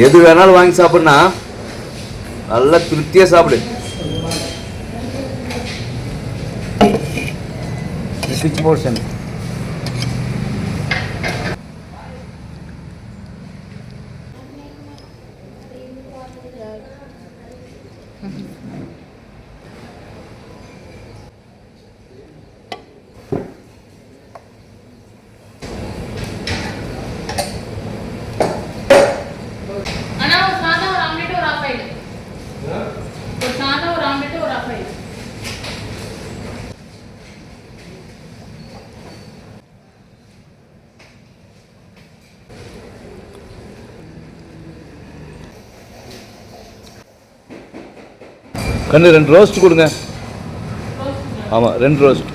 எது வேணாலும் வாங்கி சாப்பிட்னா நல்லா திருப்தியாக சாப்பிடு. சிக்ஸ் போர்ஷன் அண்ணா ஒரு சாதா ஒரு ஆம்லெட் ஒரு ஆஃப் ஆயில் ஒரு சாதா ஒரு ஆம்லெட் ஒரு ஆஃப் ஆயில் கண்ணு ரெண்டு ரோஸ்ட் கொடுங்க. ஆமாம் ரெண்டு ரோஸ்ட்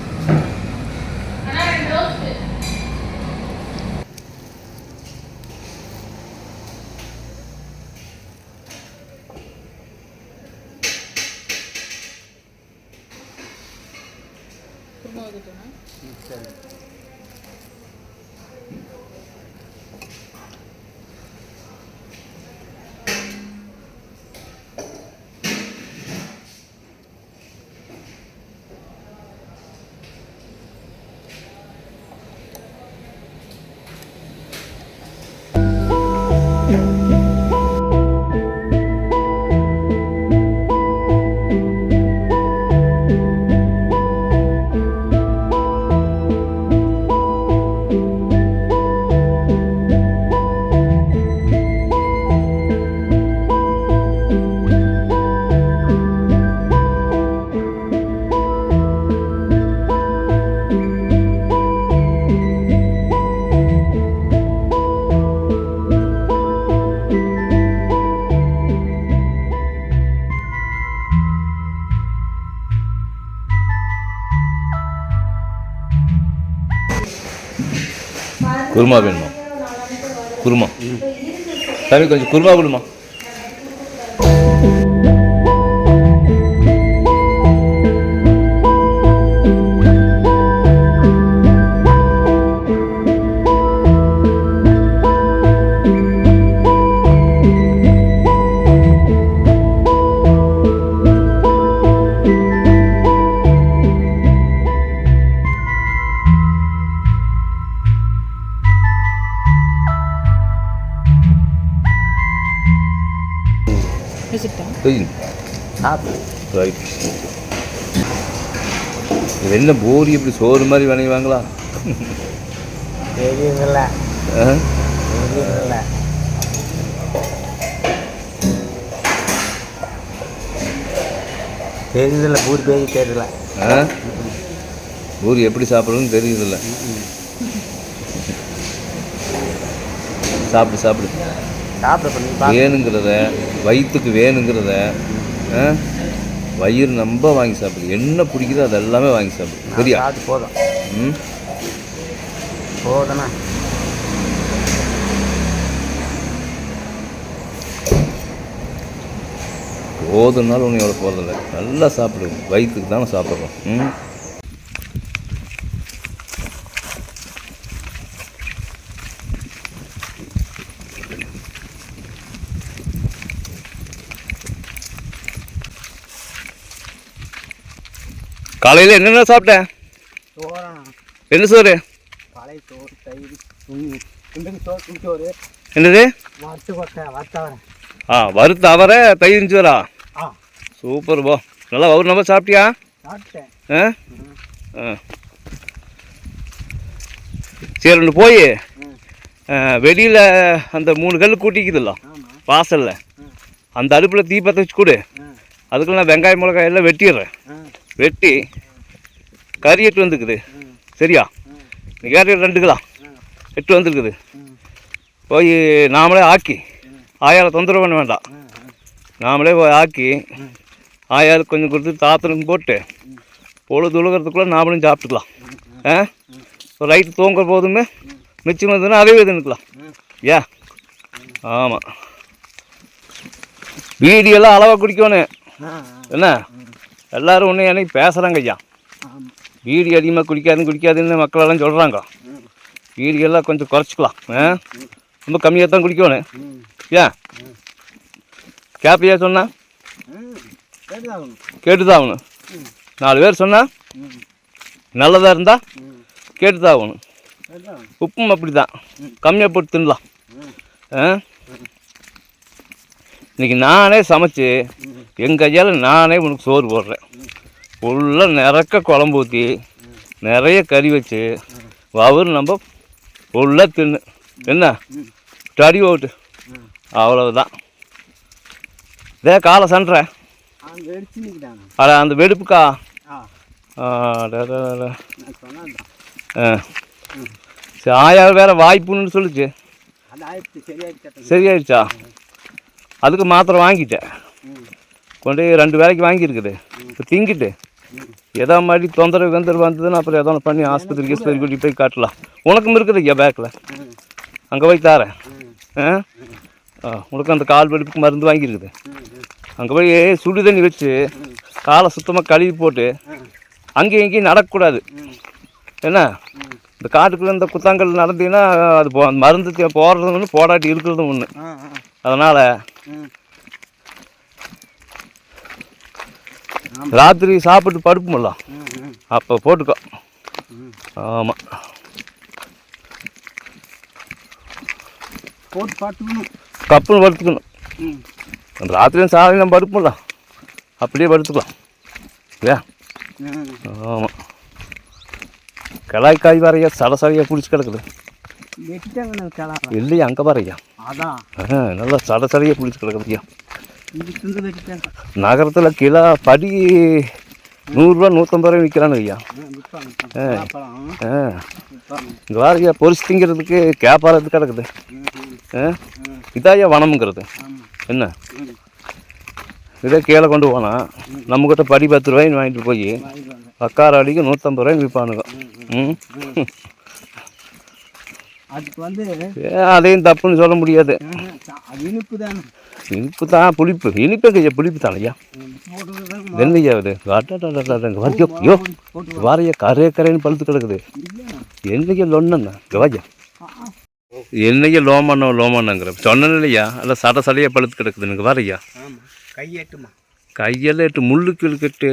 குருமா வேணுமா? குருமா. சாமி கொஞ்சம் குருமா கொடுமா. என்ன போரி இப்படி சோறு மாதிரி வணங்குவாங்களா? தெரியுதில்ல. பூரி பேய் தெரியல பூரி எப்படி சாப்பிடணும்னு தெரியுதில்ல. சாப்பிடு சாப்பிடு. சாப்பிட வேணுங்கிறத வயிற்றுக்கு வேணுங்கிறத? வயிறு நம்ப வாங்கி சாப்பிடு. என்ன பிடிக்குதோ அது எல்லாமே வாங்கி சாப்பிடு. சரியா? சாப்பிட்டு போதும். ம்? போதுண்ணா போதுனாலும் ஒன்றும் எவ்வளோ போகிறதில்ல. நல்லா சாப்பிடு. வயிற்றுக்கு தானே சாப்பிட்றோம். ம்? காலையில் என்னென்ன சாப்பிட்டேன் என்ன சோறு? சோறு என்னது? ஆ வறுத்த அவரை தயிர் சோறா? ஆ. சூப்பர் போ. நல்லா ஒரு நம்ம சாப்பிட்டியா? சாப்பிட்டேன். ஆ? சரி ஒன்று போய். வெளியில் அந்த மூணு கல் கூட்டிக்குதுல்ல வாசலில். அந்த அடுப்பில் தீ பற்ற வச்சு கொடு. அதுக்குள்ள நான் வெங்காயம் மிளகாய் எல்லாம் வெட்டிடுறேன். வெட்டி கறி எட்டு வந்துருக்குது. சரியா? ம் ரெண்டு கிலோ எட்டு வந்துருக்குது. போய் நாமளே ஆக்கி ஆயால் தொந்தரவு பண்ண வேண்டாம். நாமளே போய் ஆக்கி ஆயால் கொஞ்சம் கொடுத்து தாத்தனுக்கு போட்டு பொழுது உழுகிறதுக்குள்ளே நாமளும் சாப்பிட்டுக்கலாம். ஆ? ஒரு ரைட்டு தூங்குற போதுமே மிச்சம் வந்ததுன்னா அதே தின்னுக்கலாம். ம். ஏன் ஆமாம் வீடியெல்லாம் அளவாக குடிக்கணும். என்ன? எல்லாரும் ஒன்று எனக்கு பேசுகிறாங்க ஐயா. வீடு அதிகமாக குடிக்காதுன்னு குடிக்காதுன்னு மக்களெல்லாம் சொல்கிறாங்க ம் வீடியெல்லாம் கொஞ்சம் குறைச்சிக்கலாம். ஆ? ரொம்ப கம்மியாக தான் குடிக்கணும். ஏன் கேப்பையா சொன்னா? கேட்டுதான் ஆகணும் நாலு பேர் சொன்னால் நல்லதாக இருந்தால் கேட்டுதான் ஆகணும் உப்பும் அப்படி தான் கம்மியாக போட்டு தின்னலாம் ஆ? இன்னைக்கு நானே சமைச்சு என் கையால் நானே உனக்கு சோறு போடுறேன். ஃபுல்லாக நிறக்க குழம்பு ஊற்றி நிறைய கறி வச்சு வவுறு நம்ம ஃபுல்லாக தின்னு. என்ன? ஸ்டடி ஓட்டு ம் அவ்வளவுதான். இதே காலை நிற்கிறாங்க அட அந்த வெடுப்புக்கா? ஆயா வேற வாய்ப்புன்னு சொல்லுச்சு. சரியாயிடுச்சா அதுக்கு மாத்திரை வாங்கிட்டேன். கொண்டு போய் ரெண்டு வேலைக்கு வாங்கியிருக்குது. இப்போ திங்கிட்டு. எதா மாதிரி தொந்தரவு கந்தரவு வந்ததுன்னா அப்புறம் எதோ ஒன்று பண்ணி ஆஸ்பத்திரிக்கு ஆஸ்பத்திரி கூட்டி போய் காட்டலாம். உனக்கும் இருக்குது ஐயா பேக்கில் அங்கே போய் தாரேன். ஆ? உனக்கு அந்த கால் வெடிப்புக்கு மருந்து வாங்கியிருக்குது. அங்கே போய் சுடு தண்ணி வச்சு காலை சுத்தமாக கழுவி போட்டு அங்கேயும் இங்கேயும் நடக்கக்கூடாது. என்ன? இந்த காட்டுக்குள்ளே இந்த குத்தாங்கல் நடந்தீங்கன்னா அது போ மருந்து போடுறதும் ஒன்று போடாட்டி இருக்கிறதும் ஒன்று அதனால் ராத்திரி சாப்பிட்டு படுப்போம்ல அப்போ போட்டுக்கோ. ஆமாம் போட்டு பார்த்துக்கணும் கப்புன்னு படுத்துக்கணும். ராத்திரியும் சாலையும் நம்ம படுப்போம்ல அப்படியே படுத்துக்கலாம். இல்லையா? ஆமாம் கிளாய்க்காய் வரையா சடசடையாக பிடிச்சி கிடக்குது. இல்லையா அங்கே ஆ நல்லா சடசடையாக பிடிச்சி கிடக்குதுயா நகரத்தில் கிலோ படி நூறுரூவா நூற்றம்பது ரூபாய் விற்கிறானு ஐயா இங்கே வாரியா பொரிச்சு திங்கிறதுக்கு கேப்பாரத்து கிடக்குது இதாயா வனமுங்கிறது என்ன இதே கீழே கொண்டு போனால் நம்மக்கிட்ட படி பத்து ரூபாய்ன்னு வாங்கிட்டு போய் அக்கார அடிக்கு நூற்றம்பது ரூபாய்க்கு விற்பானுங்க ம் அதுக்கு வந்து அதையும் தப்புன்னு சொல்ல முடியாது. இனிப்பு தானே இனிப்பு தான் புளிப்பு. இனிப்பு புளிப்பு தான் என்னையா அது வரையோ யோ வாரையா கரைய கரைன்னு பழுத்து கிடக்குது. என்னையா லொண்ணண்ணா கவாஜா. என்னையா லோமண்ணோ லோமண்ணங்கிற? சொன்னேன் இல்லையா? அல்ல சட சடையாக பழுத்து கிடக்குது எனக்கு வாரையா. கையேட்டுமா. கையெல்லாம் எட்டு முள்ளுக்கு இழுக்கிட்டு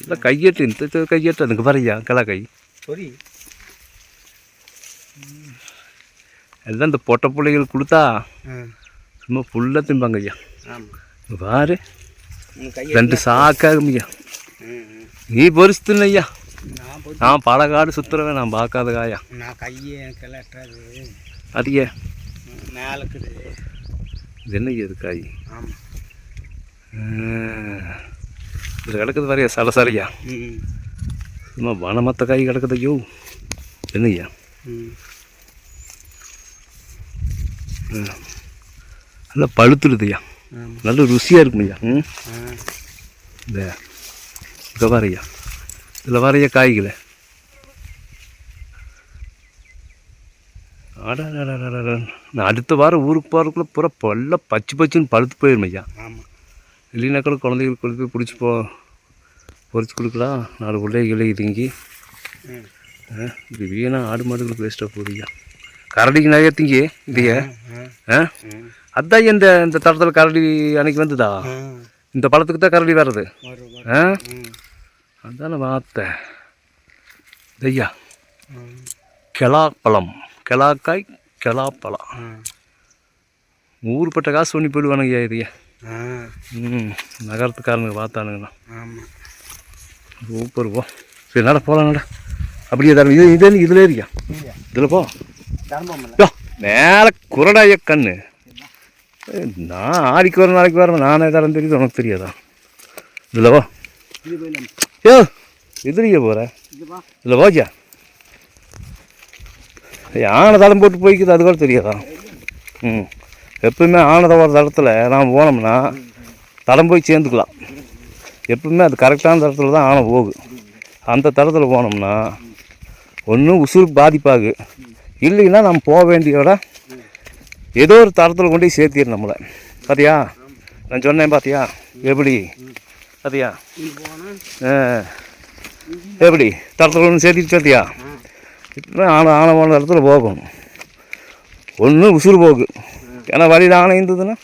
அல்ல கையெட்டு இந்த கையெட்டு அதுக்கு வரையா கிளா கை சொரி எல்லாம் இந்த பொட்டை பிள்ளைகள் கொடுத்தா சும்மா ஃபுல்லாக திம்பாங்க ஐயா பாரு. ரெண்டு சாக்காகும் ஐயா. நீ பொரிச்சுத்துன்னு ஐயா நான் பல காடு சுற்றுறவன் நான் பார்க்காத காயா நான் கையை எனக்கு எல்லாம் எட்டாது அதுக்கே மேலே இருக்குது இது என்ன இது காய்? ஆமாம் இது கிடக்குது வரையா சலசரையா ம். சும்மா வனமத்த காய் கிடக்குது ஐயோ. என்னய்யா? ம். நல்லா பழுத்துடுதுய்யா. நல்ல ருசியாக இருக்கும் ஐயா ம்? இந்த இங்கே வரையா இதில் வரைய காய்களை. நான் அடுத்த வாரம் ஊருக்கு போகிறதுக்குள்ள பூரா பல்ல பச்சை பச்சுன்னு பழுத்து போயிடும் ஐயா ஆமாம் இல்லைன்னா கூட குழந்தைகளுக்கு போய் பிடிச்சி போ பொறிச்சு கொடுக்கலாம். நாலு பிள்ளைகளை திங்கி ம். ஆ, இது வீணா ஆடு மாடுகளுக்கு வேஸ்ட்டாக போகுது ஐயா கரடிக்கு நிறைய திங்கி இதையே? அதான் இந்த இந்த தரத்தில் கரடி அன்னைக்கு வந்துதா? இந்த பழத்துக்கு தான் கரடி வர்றது. ஆ? அதான வார்த்தை. ஐயா ம். கிளாப்பழம் கிளாக்காய் கிளாப்பழம் ஆ. ஊருப்பட்ட காசு பண்ணி போயிடுவானுங்க இதையா. ம் நகரத்துக்காரனுங்க பார்த்தானுங்கண்ணா. சூப்பர் போ. சரி நட போகலாம் நட. அப்படியே தரம் இது இது இதில் இல்லையா? இதில் போ. யோ மேலே குரடாய கண்ணு. நான் ஆடிக்கு வர நாளைக்கு வரேன் நானே தரம் தெரியுது உனக்கு தெரியாதா? இதில் வா. இது போயிடலாம் யோ எதிரியே போகிற இது வா. இதில் போஜா ஆனை தடம் போட்டு போய்க்குது அது கூட தெரியாதா? ம். எப்பவுமே ஆனதை ஒரு தடத்தில் நாம் போனோம்னா தடம் போய் சேர்ந்துக்கலாம். எப்பவுமே அது கரெக்டான தடத்தில் தான் ஆனை போகும் அந்த தடத்தில் போனோம்னா ஒன்றும் உசுருக்கு பாதிப்பாகு. இல்லைன்னா நம்ம போக வேண்டிய இடம் ஏதோ ஒரு தரத்தில் கொண்டு போய் சேர்த்திடும் நம்மளை. பார்த்தியா நான் சொன்னேன் பார்த்தியா எப்படி? பார்த்தியா எப்படி? தரத்தில் ஒன்று சேர்த்திட்டு பார்த்தியா ஆன ஆன போன இடத்துல போகும். ஒன்று உசுறு போகு. ஏன்னா வழியில் ஆணை இருந்ததுன்னா?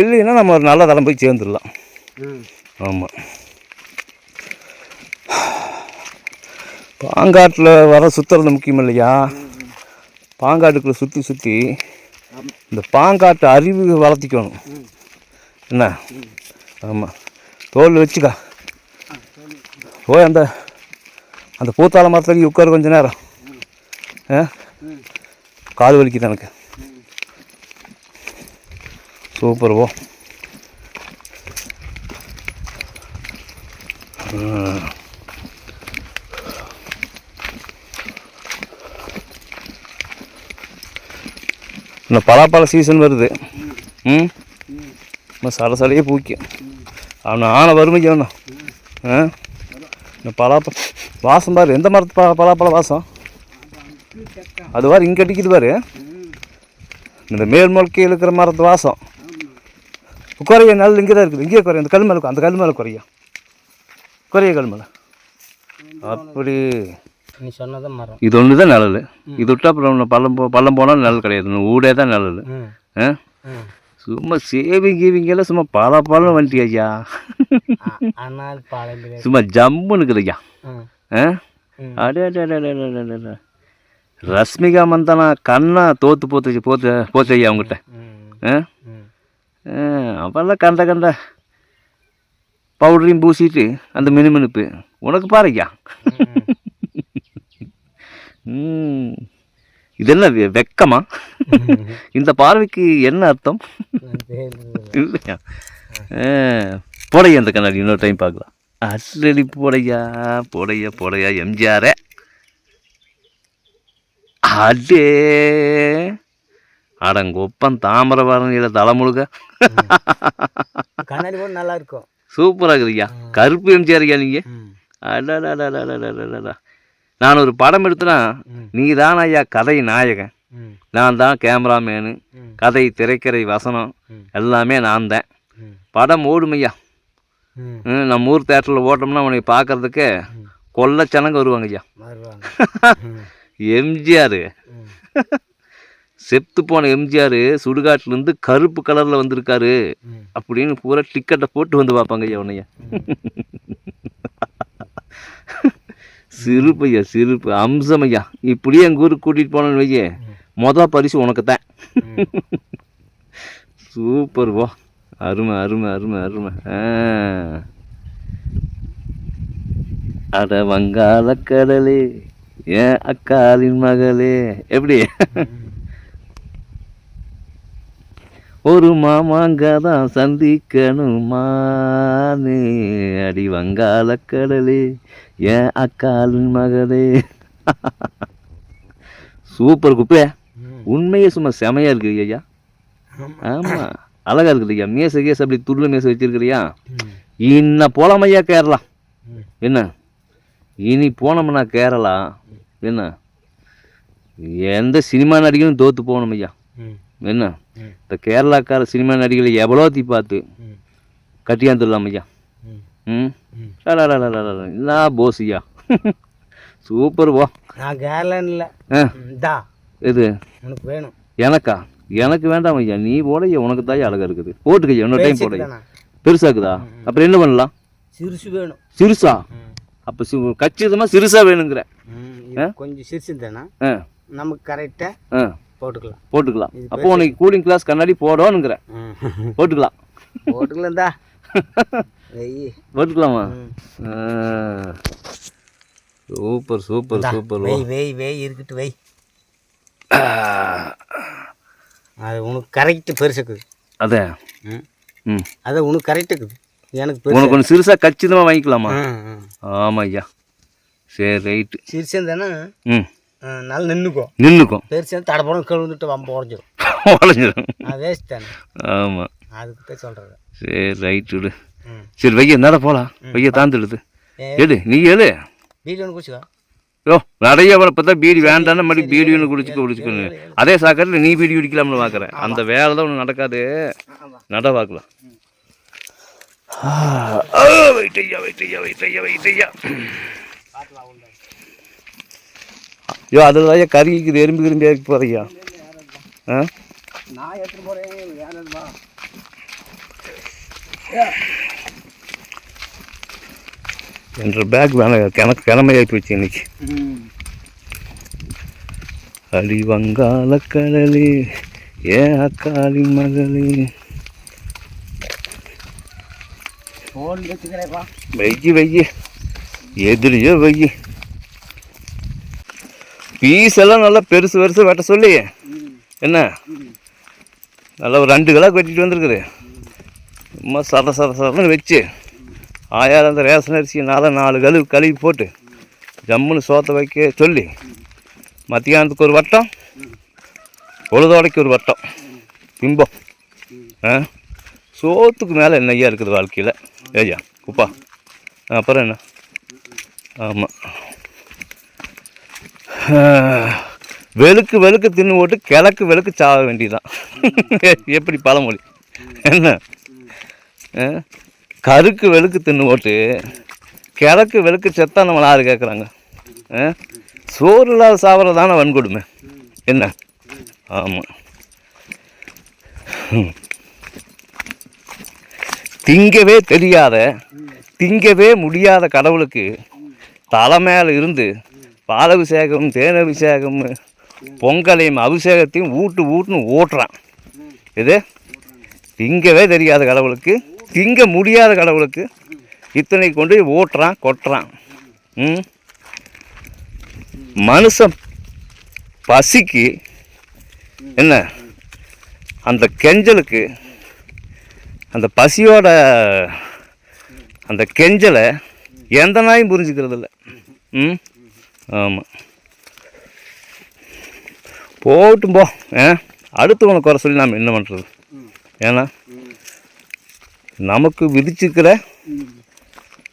இல்லைன்னா நம்ம ஒரு நல்ல தரம் போய் சேர்ந்துடலாம். ஆமாம் பாங்காட்டில் வர சுற்றுறது முக்கியம் இல்லையா? பாங்காட்டுக்குள்ளே சுற்றி சுற்றி இந்த பாங்காட்டு அறிவு வளர்த்திக்கணும். என்ன? ஆமாம் தோல் வச்சுக்கா. போய் அந்த அந்த பூத்தாள மரத்தடி உட்காரு கொஞ்ச நேரம். ஆ? காது கால் வலிக்குது எனக்கு. சூப்பர் போ. இந்த பலாப்பழ சீசன் வருது. ம்? சலசலையே சட பூக்கும். அவனை ஆனை வறுமைக்கு வேணும் ஆ? இந்த பலாப்பழம் வாசம் பாரு எந்த மரத்து ப பலாப்பழ வாசம்? அது பாரு இங்கே அடிக்குது பாரு. இந்த மேல் முழுக்கி இருக்கிற மரத்து வாசம். குறைய நல்ல இங்கே தான் இருக்குது. இங்கேயே குறைய அந்த கல் மேலே அந்த கல் மேலே குறையும் குறைய கல் மேலே. அப்படி. நீ சொன்னதான் மரம். இது ஒன்று தான் நிழல் இது விட்டா அப்புறம் பள்ளம் போ பள்ளம் போனால் நிழல் கிடையாது. ஊடே தான் நிழல். ஆ? சும்மா சேவிங் கீவிங் எல்லாம் சும்மா பல பழம் வந்துட்டி ஐயா? சும்மா ஜம்முன்னு இருக்குது ஐயா. ஆ. அடே அடே அடே அடே. ரஷ்மிகா மந்தனா கண்ணா தோத்து போத்து போத்து போச்சு ஐயா அவங்ககிட்ட அவெல்லாம் கண்ட கண்ட பவுடரையும் பூசிட்டு அந்த மினுமினுப்பு. உனக்கு ம். இது என்ன வெக்கமா? இந்த பார்வைக்கு என்ன அர்த்தம்? இல்லையா? போடையா அந்த கண்ணாடி இன்னொரு டைம் பார்க்கலாம். அட்லடி போடையா போடையா போடையா எம்ஜிஆரே. அடே. அடங்கொப்பம் தாமிரபரணியில தலைமுழுக. கண்ணாடி போட நல்லா இருக்கும். சூப்பராக இருக்குதுய்யா. கருப்பு எம்ஜிஆர் ஐயா நீங்கள் அடடா நான் ஒரு படம் எடுத்தனா. நீ தான் ஐயா கதை நாயகன். நான் தான் கேமராமேனு கதை திரைக்கதை வசனம். எல்லாமே நான் தான் படம் ஓடும் ஐயா நம்ம ஊர் தேட்டரில் ஓட்டோம்னா உனக்கு பார்க்கறதுக்கு ம். கொள்ளச்சனங்க வருவாங்க ஐயா. எம்ஜிஆர். செத்து போன எம்ஜிஆர் சுடுகாட்டிலேருந்து கருப்பு கலரில் வந்திருக்காரு அப்படின்னு பூரா டிக்கெட்டை போட்டு வந்து பார்ப்பாங்க ஐயா உன்னைய. சிரிப்பு ஐயா சிரிப்பு அம்சம் ஐயா இப்படியே எங்கள் ஊருக்கு கூட்டிகிட்டு போனேன்னு வையே. மொதல் பரிசு உனக்கு தான். சூப்பர் வா அருமை அருமை அருமை அருமை. அட வங்காள கடலே ஏன் அக்காலின் மகளே. எப்படி? ஒரு மாமாங்க தான் சந்திக்கணுமானே. அடி வங்காள கடலே. ஏன் அக்காலின் மகளே சூப்பர் குப்பே. உண்மையே சும்மா செமையா இருக்கு ஐயா ஆமா. ஆமா அழகா இருக்குது ஐயா மேச கேஸ் அப்படி துருள மேச வச்சிருக்கிறியா. இன்ன போலாம் ஐயா கேரளா. என்ன இனி போனோம்னா கேரளா என்ன எந்த சினிமா நடிகரும் தோத்து போகணும் ஐயா. என்ன. இந்த கேரளாக்கார சினிமா நடிகளை எவ்வளோத்தி பார்த்து. கட்டியாந்துடலாம் ஐயா ம். என்ன போஸ் ஐயா சூப்பர் போ. நான் கேரளான்னு இல்லை ஆ. தா இது உனக்கு வேணும். எனக்கா? எனக்கு வேண்டாம் ஐயா. நீ போடையா உனக்கு தான் அழகா இருக்குது. போட்டுக்கையா இன்னொரு டைம் போடையா பெருசாக்குதா? அப்புறம் என்ன பண்ணலாம்? சிறுசு வேணும். சிறுசா. அப்போ சி கச்சிதமாக சிறுசா வேணுங்கிற. இது கொஞ்சம் சிறுசு தானே? நமக்கு கரெக்டாக போட்டுக்கலாம். போட்டுக்கலாம். அப்போ உனக்கு கூலிங் கிளாஸ் கண்ணாடி போடணுங்கிற. ம். போட்டுக்கலாம். போட்டுக்கலாம் தா வெய் போட்டுக்கலாமா. சூப்பர் சூப்பர் சூப்பர் வெய் வெய் வெய் இருக்கட்டு வெய் அது உனக்கு கரெக்ட் பெருசுக்குது அதே? ம். அது உனக்கு கரெக்ட் இருக்குது. எனக்கு பெருசு. உனக்கு ஒன்று சிறுசாக கச்சிதமாக வாங்கிக்கலாமா. ஆமாம் ஐயா. சரி ரைட்டு. சிறுசு தானே ம். நல்லா நின்றுக்கும் நின்றுக்கும் பெருசு தடப்படம் கழுந்துட்டு வம்ப உடஞ்சிடும் அது வேஸ்ட் தானே. ஆமாம் அதுக்கு தான் சொல்கிறது சரி ரைட்டு விடு. சரி வைய நட போகலாம் வைய தாந்துடுது. எடு நீ எடு. வீட்டில் ஒன்று குடிச்சுக்கோ. யோ நிறைய இப்போ தான் பீடி வேண்டான்னு மறுபடியும் பீடி ஒன்று குடிச்சுக்க குடிச்சுக்கணும் அதே சாக்கடையில் நீ பீடி குடிக்கலாம்னு பார்க்குறேன் அந்த வேலை தான் ஒன்று நடக்காது நட பார்க்கலாம் வெயிட் ஐயா அதில் தான் கறிக்குது எறும்பு கிரும்பி ஏறி போகிறியா ஆ? நான் எடுத்துட்டு போறேன் என்ற பேக் வேணாம் கிணக்கு கிழமையாகி போச்சு இன்னைக்கு. ம் அடி வங்காள கடலே ஏன் அக்காளி மகளே வெய்யி வெய்யி எதிரியோ வெய்யி பீஸ் எல்லாம் நல்லா பெருசு பெருசு வெட்ட சொல்லி என்ன? நல்லா ஒரு ரெண்டு கிலோ வெட்டிட்டு வந்திருக்குது. சும்மா சத சத சதன்னு வச்சு ஆயாரம் அந்த ரேஷன் அரிசி நாலு நாலு கழுவு கழுவி போட்டு ஜம்முன்னு சோத்தை வைக்க சொல்லி மத்தியானத்துக்கு ஒரு வட்டம் பொழுதோடைக்கு ஒரு வட்டம். பிம்பம். ஆ? சோத்துக்கு மேலே என்னையா இருக்குது வாழ்க்கையில். ஏய்யா குப்பா அப்புறம் என்ன? ஆமாம் வெளுக்கு வெளுக்கு தின்னு போட்டு கிழக்கு வெளுக்கு சாக வேண்டியதுதான். எப்படி பழமொழி? என்ன? கருக்கு வெளுக்கு தின்னு போட்டு கிழக்கு வெளுக்கு செத்தா நம்மள ஆறு கேட்குறாங்க சோறு இல்லாத சாப்பிட்றது தானே வன்கொடுமை. என்ன? ஆமாம் திங்கவே தெரியாத திங்கவே முடியாத கடவுளுக்கு தலை மேலே இருந்து பாலபிஷேகம் தேனபிஷேகம் பொங்கலையும் அபிஷேகத்தையும் ஊட்டு ஊட்டுன்னு ஓட்டுறான். இது? திங்கவே தெரியாத கடவுளுக்கு திங்க முடியாத கடவுளுக்கு இத்தனை கொண்டு போய் ஊட்டுறான் கொட்டுறான். மனுஷன் பசிக்கு என்ன? அந்த கெஞ்சலுக்கு அந்த பசியோட அந்த கெஞ்சலை எந்த நாயும் புரிஞ்சுக்கிறது இல்லை ம்? ஆமாம் போட்டும் போ. ஆ அடுத்தவனை குறை சொல்லி நாம் என்ன பண்ணுறது ஏன்னா நமக்கு விதிச்சிருக்கிற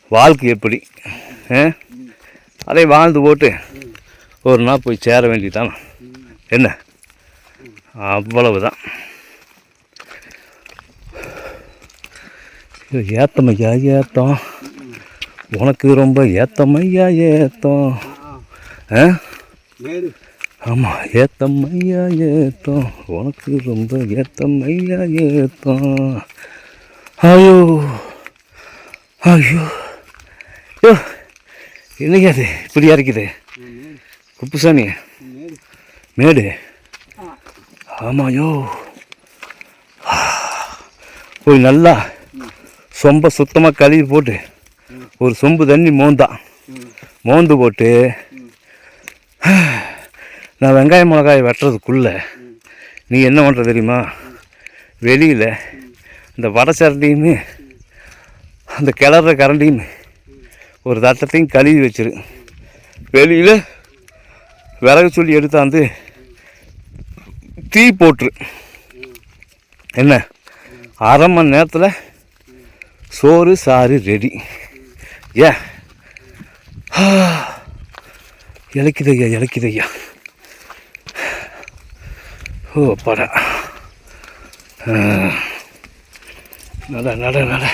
வாழ்க்கை எப்படி? அதை வாழ்ந்து போட்டு ஒரு நாள் போய் சேர வேண்டியதுதான். என்ன? அவ்வளவுதான். தான் ஏத்தமையா ஏத்தம்? உனக்கு ரொம்ப ஏத்தமையா ஏத்தம். ஆ? ஆ மேடு ஆமாம் ஏத்தமையா ஏத்தம். உனக்கு ரொம்ப ஏத்தமையா ஏத்தம். ஐயோ. ஐயோ. ஐயோ என்னையா அது? இப்படியா இருக்குது? குப்புசாமி. மேடு. மேடு ஆமாயோ போய் நல்லா சொம்ப சுத்தமாக கழுவி போட்டு ஒரு சொம்பு தண்ணி மோந்தான் மோந்து போட்டு நான் வெங்காயம் மிளகாய் வெட்டுறதுக்குள்ளே நீ என்ன பண்ணுற தெரியுமா? வெளியில் இந்த வடை சரண்டின்னு அந்த கிளற கரண்டின்னு ஒரு தட்டத்தையும் கழுவி வச்சிரு. வெளியில் விறகு சொல்லி எடுத்தாந்து தீ போட்டுரு. என்ன? அரை மணி நேரத்தில் சோறு சாறு ரெடி ஏ? இலக்குதையா இலக்குதையா? ஓ 拿来拿来拿来。